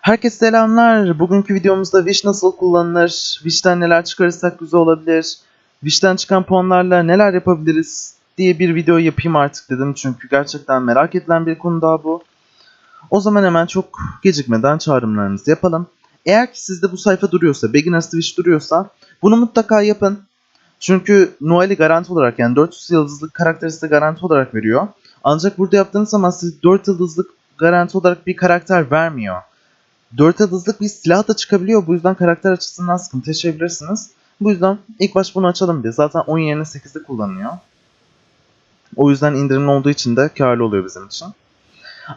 Herkese selamlar. Bugünkü videomuzda Wish nasıl kullanılır, Wish'ten neler çıkarırsak güzel olabilir, Wish'ten çıkan puanlarla neler yapabiliriz diye bir video yapayım artık dedim. Çünkü gerçekten merak edilen bir konu daha bu. O zaman hemen çok gecikmeden çağrımlarınızı yapalım. Eğer ki sizde bu sayfa duruyorsa, Beginners Wish duruyorsa bunu mutlaka yapın. Çünkü Noel'i garanti olarak yani 400 yıldızlık karakteri garanti olarak veriyor. Ancak burada yaptığınız zaman size 4 yıldızlık garanti olarak bir karakter vermiyor. 4 yıldızlık bir silah da çıkabiliyor. Bu yüzden karakter açısından sıkıntı yaşayabilirsiniz. Bu yüzden ilk baş bunu açalım diye. Zaten 10 yerine 8'de kullanılıyor. O yüzden indirimli olduğu için de karlı oluyor bizim için.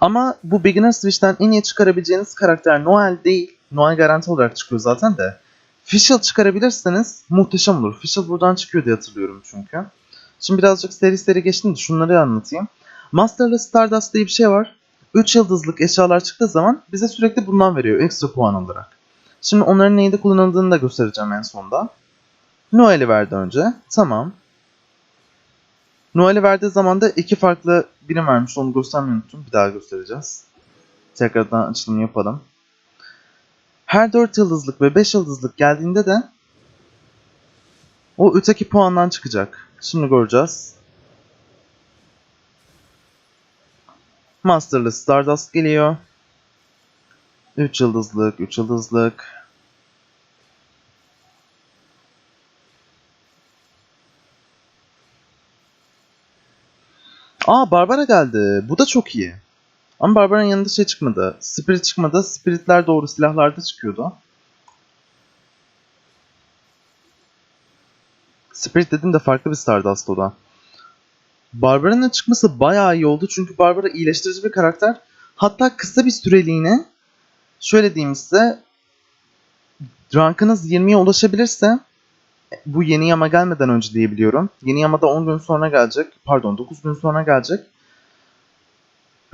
Ama bu Beginner Switch'ten en iyi çıkarabileceğiniz karakter Noel değil. Noel garanti olarak çıkıyor zaten de. Fischl çıkarabilirseniz muhteşem olur. Fischl buradan çıkıyor diye hatırlıyorum çünkü. Şimdi birazcık seri seri geçtim de şunları anlatayım. Master'la Stardust diye bir şey var. 3 yıldızlık eşyalar çıktığı zaman bize sürekli bundan veriyor ekstra puan olarak. Şimdi onların neyde kullanıldığını da göstereceğim en sonda. Noel'i verdi önce. Tamam. Noel'i verdiği zaman da iki farklı birim vermiş. Onu göstermeyi unuttum. Bir daha göstereceğiz. Tekrardan açılım yapalım. Her 4 yıldızlık ve 5 yıldızlık geldiğinde de o öteki puandan çıkacak. Şimdi göreceğiz. Master'lı Stardust geliyor. 3 yıldızlık, 3 yıldızlık. Aa Barbara geldi. Bu da çok iyi. Ama Barbara'nın yanında şey çıkmadı. Spirit çıkmadı. Spiritler doğru silahlarda çıkıyordu. Spirit dedim de farklı bir Stardust o da. Barbara'nın çıkması bayağı iyi oldu çünkü Barbara iyileştirici bir karakter. Hatta kısa bir süreliğine şöyle diyeyim size rankınız 20'ye ulaşabilirse bu yeni yama gelmeden önce diyebiliyorum. Yeni yamada 10 gün sonra gelecek. Pardon 9 gün sonra gelecek.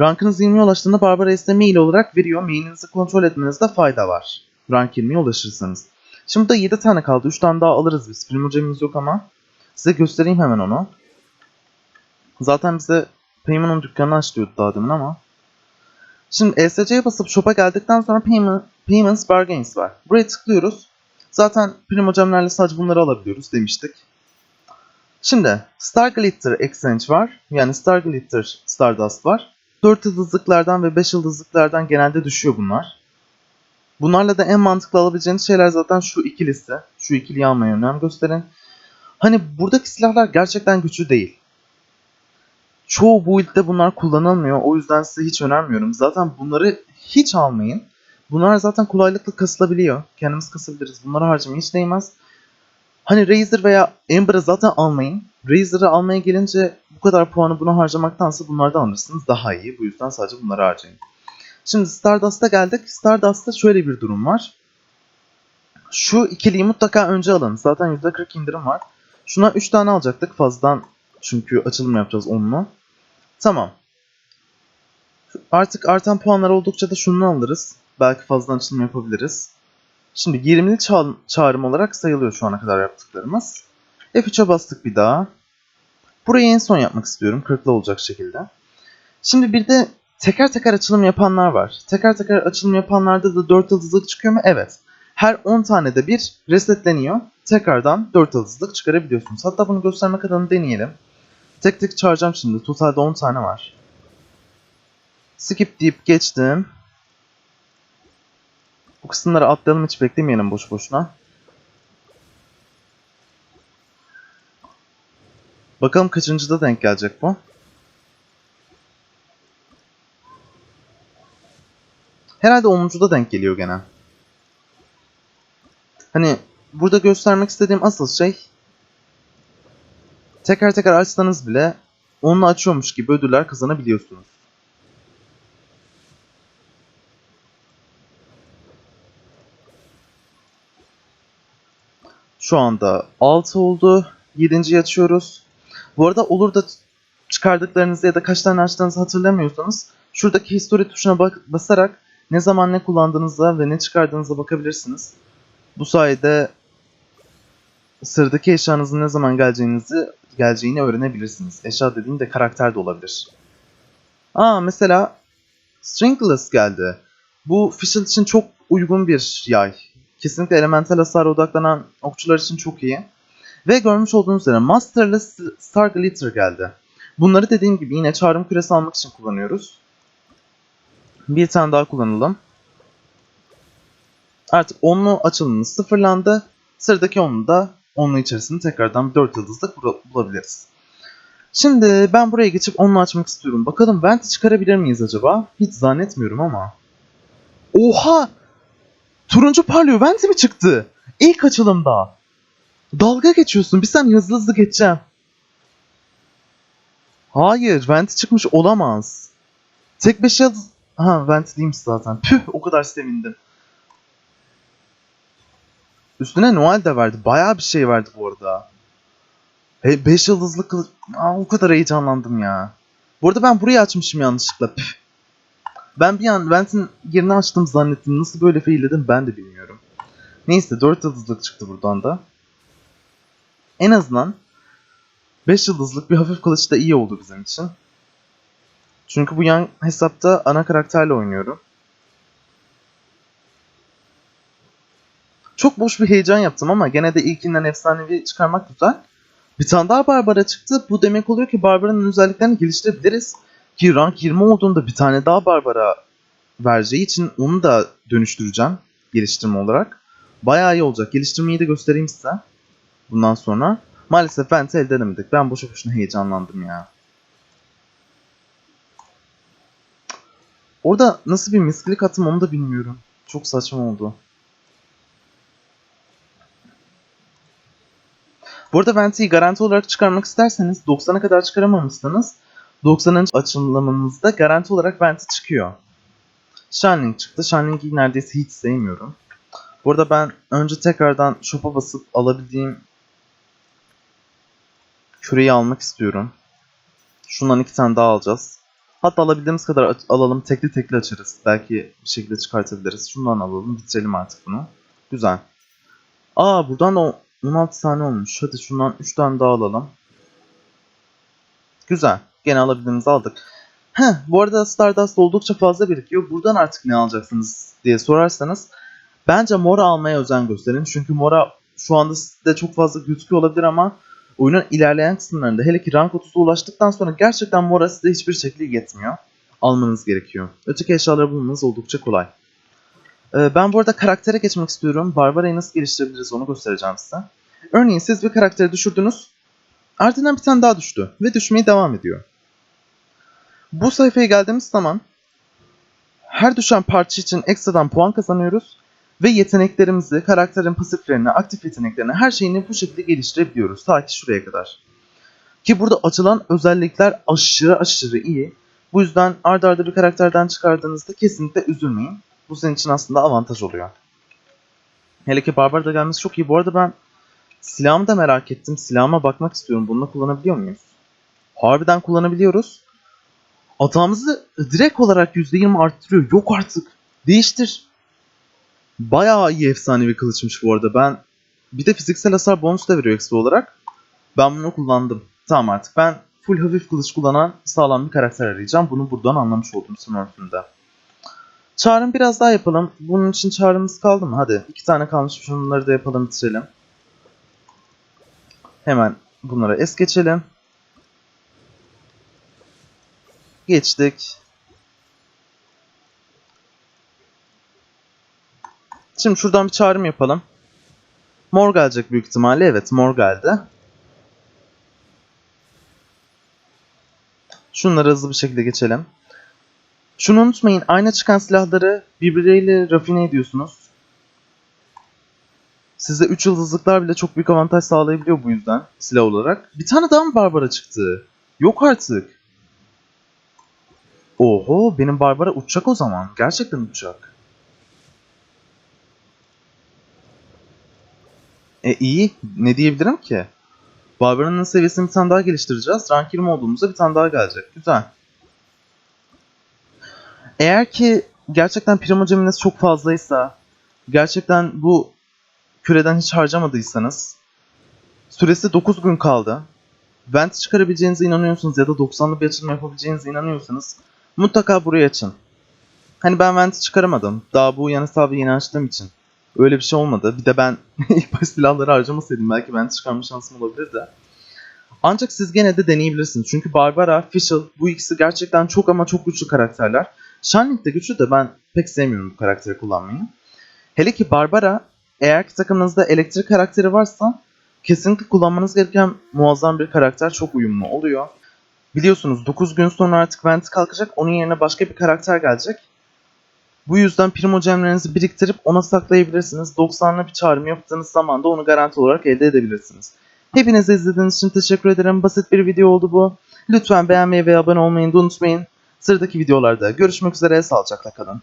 Rankınız 20'ye ulaştığında Barbara size mail olarak veriyor. Mailinizi kontrol etmenizde fayda var. Rank 20'ye ulaşırsanız. Şimdi burada 7 tane kaldı. 3 tane daha alırız biz. Primocemimiz yok ama. Size göstereyim hemen onu. Zaten bize Payment'ın dükkanını aç diyordu daha demin ama. Şimdi ESC'ye basıp shop'a geldikten sonra Payment, Payments Bargains var. Buraya tıklıyoruz. Zaten Primocem'lerle sadece bunları alabiliyoruz demiştik. Şimdi Star Glitter Exchange var. Yani Star Glitter Stardust var. 4 yıldızlıklardan ve 5 yıldızlıklardan genelde düşüyor bunlar. Bunlarla da en mantıklı alabileceğiniz şeyler zaten şu ikilisi. Şu ikiliyi almaya önem gösterin. Hani buradaki silahlar gerçekten güçlü değil. Çoğu build'de bunlar kullanılmıyor. O yüzden size hiç önermiyorum. Zaten bunları hiç almayın. Bunlar zaten kolaylıkla kasılabiliyor. Kendimiz kasabiliriz. Bunları harcamaya hiç değmez. Hani Razer veya Ember'ı zaten almayın. Razer'ı almaya gelince bu kadar puanı buna harcamaktansa bunlardan alırsınız daha iyi. Bu yüzden sadece bunları harcayın. Şimdi Stardust'a geldik. Stardust'ta şöyle bir durum var. Şu ikiliyi mutlaka önce alın. Zaten %40 indirim var. Şuna 3 tane alacaktık fazladan. Çünkü açılım yapacağız onunla. Tamam. Artık artan puanlar oldukça da şunu alırız. Belki fazladan açılım yapabiliriz. Şimdi 20'li ça çağrım olarak sayılıyor şu ana kadar yaptıklarımız. F3'e bastık bir daha. Burayı en son yapmak istiyorum. 40'lı olacak şekilde. Şimdi bir de teker teker açılım yapanlar var. Teker teker açılım yapanlarda da 4 yıldızlık çıkıyor mu? Evet. Her 10 tane de bir resetleniyor. Tekrardan 4 yıldızlık çıkarabiliyorsunuz. Hatta bunu göstermek adına deneyelim. Tek tek çağıracağım şimdi. Totalde 10 tane var. Skip deyip geçtim. Bu kısımları atlayalım hiç beklemeyelim boş boşuna. Bakalım kaçıncıda denk gelecek bu. Herhalde 10'uncuda denk geliyor gene. Hani burada göstermek istediğim asıl şey teker teker açsanız bile onunla açıyormuş gibi ödüller kazanabiliyorsunuz. Şu anda 6 oldu. 7. açıyoruz. Bu arada olur da çıkardıklarınızı ya da kaç tane açtığınızı hatırlamıyorsanız şuradaki history tuşuna bak basarak ne zaman ne kullandığınıza ve ne çıkardığınıza bakabilirsiniz. Bu sayede sıradaki eşyanızın ne zaman geleceğinizi geleceğini öğrenebilirsiniz. Eşya dediğim de karakter de olabilir. Aa mesela Stringless geldi. Bu Fischl için çok uygun bir yay. Kesinlikle elemental hasara odaklanan okçular için çok iyi. Ve görmüş olduğunuz üzere Master'lı S- Star Glitter geldi. Bunları dediğim gibi yine çağrım küresi almak için kullanıyoruz. Bir tane daha kullanalım. Artık onlu açılımımız sıfırlandı. Sıradaki onlu da onlu içerisinde tekrardan 4 yıldızlık bula- bulabiliriz. Şimdi ben buraya geçip onlu açmak istiyorum. Bakalım venti çıkarabilir miyiz acaba? Hiç zannetmiyorum ama. Oha! Turuncu parlıyor venti mi çıktı? İlk açılımda. Dalga geçiyorsun. Bir saniye hızlı hızlı geçeceğim. Hayır, venti çıkmış olamaz. Tek 5 yıldız... Ha, venti değilmiş zaten. Püh, o kadar sevindim. Üstüne Noel de verdi. Bayağı bir şey verdi bu arada. 5 yıldızlı kılıç... Aa, o kadar heyecanlandım ya. Bu arada ben burayı açmışım yanlışlıkla. Püh. Ben bir an Vent'in yerini açtım zannettim. Nasıl böyle failledim ben de bilmiyorum. Neyse 4 yıldızlık çıktı buradan da. En azından 5 yıldızlık bir hafif kılıç da iyi oldu bizim için. Çünkü bu yan hesapta ana karakterle oynuyorum. Çok boş bir heyecan yaptım ama gene de ilkinden efsanevi çıkarmak güzel. Bir tane daha Barbara çıktı. Bu demek oluyor ki Barbara'nın özelliklerini geliştirebiliriz. Ki rank 20 olduğunda bir tane daha Barbara vereceği için onu da dönüştüreceğim geliştirme olarak. Bayağı iyi olacak. Geliştirmeyi de göstereyim size. Bundan sonra. Maalesef Vent'i elde edemedik. Ben boşu boşuna heyecanlandım ya. Orada nasıl bir misklik attım onu da bilmiyorum. Çok saçma oldu. Bu arada Venti'yi garanti olarak çıkarmak isterseniz 90'a kadar çıkaramamışsanız 90. açılımınızda garanti olarak Venti çıkıyor. Shining çıktı. Shining'i neredeyse hiç sevmiyorum. Bu arada ben önce tekrardan shop'a basıp alabildiğim küreyi almak istiyorum. Şundan iki tane daha alacağız. Hatta alabildiğimiz kadar alalım. Tekli tekli açarız. Belki bir şekilde çıkartabiliriz. Şundan alalım. Bitirelim artık bunu. Güzel. Aa buradan da 16 tane olmuş. Hadi şundan 3 tane daha alalım. Güzel. Gene alabildiğimizi aldık. Heh, bu arada Stardust oldukça fazla birikiyor. Buradan artık ne alacaksınız diye sorarsanız bence Mora almaya özen gösterin. Çünkü Mora şu anda sizde çok fazla gözüküyor olabilir ama oyunun ilerleyen kısımlarında hele ki rank 30'a ulaştıktan sonra gerçekten Mora size hiçbir şekilde yetmiyor. Almanız gerekiyor. Öteki eşyaları bulmanız oldukça kolay. Ee, ben bu arada karaktere geçmek istiyorum. Barbara'yı nasıl geliştirebiliriz onu göstereceğim size. Örneğin siz bir karakteri düşürdünüz. Ardından bir tane daha düştü ve düşmeye devam ediyor. Bu sayfaya geldiğimiz zaman her düşen parça için ekstradan puan kazanıyoruz ve yeteneklerimizi, karakterin pasiflerini, aktif yeteneklerini, her şeyini bu şekilde geliştirebiliyoruz. Ta ki şuraya kadar. Ki burada açılan özellikler aşırı aşırı iyi. Bu yüzden arda arda bir karakterden çıkardığınızda kesinlikle üzülmeyin. Bu senin için aslında avantaj oluyor. Hele ki Barbar da gelmesi çok iyi. Bu arada ben silahımı da merak ettim. Silahıma bakmak istiyorum. Bununla kullanabiliyor muyuz? Harbiden kullanabiliyoruz. Atağımızı direkt olarak %20 arttırıyor. Yok artık. Değiştir. Bayağı iyi efsanevi kılıçmış bu arada. Ben bir de fiziksel hasar bonus da veriyor ekstra olarak. Ben bunu kullandım. Tamam artık ben full hafif kılıç kullanan sağlam bir karakter arayacağım. Bunu buradan anlamış oldum Smurf'ünde. Çağrım biraz daha yapalım. Bunun için çağrımız kaldı mı? Hadi. iki tane kalmış. Şunları da yapalım bitirelim. Hemen bunlara es geçelim. Geçtik. Şimdi şuradan bir çağrım yapalım. Mor gelecek büyük ihtimalle. Evet mor geldi. Şunları hızlı bir şekilde geçelim. Şunu unutmayın. Aynı çıkan silahları birbirleriyle rafine ediyorsunuz. Size 3 yıldızlıklar bile çok büyük avantaj sağlayabiliyor bu yüzden silah olarak. Bir tane daha mı Barbara çıktı? Yok artık. Oho benim Barbara uçacak o zaman. Gerçekten uçacak. E iyi. Ne diyebilirim ki? Barbara'nın seviyesini bir tane daha geliştireceğiz. Rank 20 olduğumuzda bir tane daha gelecek. Güzel. Eğer ki gerçekten primogeminiz çok fazlaysa, gerçekten bu küreden hiç harcamadıysanız, süresi 9 gün kaldı. Vent çıkarabileceğinize inanıyorsanız ya da 90'lı bir açılım yapabileceğinize inanıyorsanız mutlaka burayı açın. Hani ben Vent'i çıkaramadım. Daha bu yan hesabı yeni açtığım için. Öyle bir şey olmadı. Bir de ben ilk baş silahları harcamasaydım belki Vent çıkarma şansım olabilirdi. Ancak siz gene de deneyebilirsiniz. Çünkü Barbara, Fischl bu ikisi gerçekten çok ama çok güçlü karakterler. Shinling de güçlü de ben pek sevmiyorum bu karakteri kullanmayı. Hele ki Barbara eğer ki takımınızda elektrik karakteri varsa kesinlikle kullanmanız gereken muazzam bir karakter çok uyumlu oluyor. Biliyorsunuz 9 gün sonra artık Vent kalkacak onun yerine başka bir karakter gelecek. Bu yüzden primogemlerinizi biriktirip ona saklayabilirsiniz. 90'lı bir çağrım yaptığınız zaman da onu garanti olarak elde edebilirsiniz. Hepinize izlediğiniz için teşekkür ederim. Basit bir video oldu bu. Lütfen beğenmeyi ve abone olmayı da unutmayın. Sıradaki videolarda görüşmek üzere. Sağlıcakla kalın.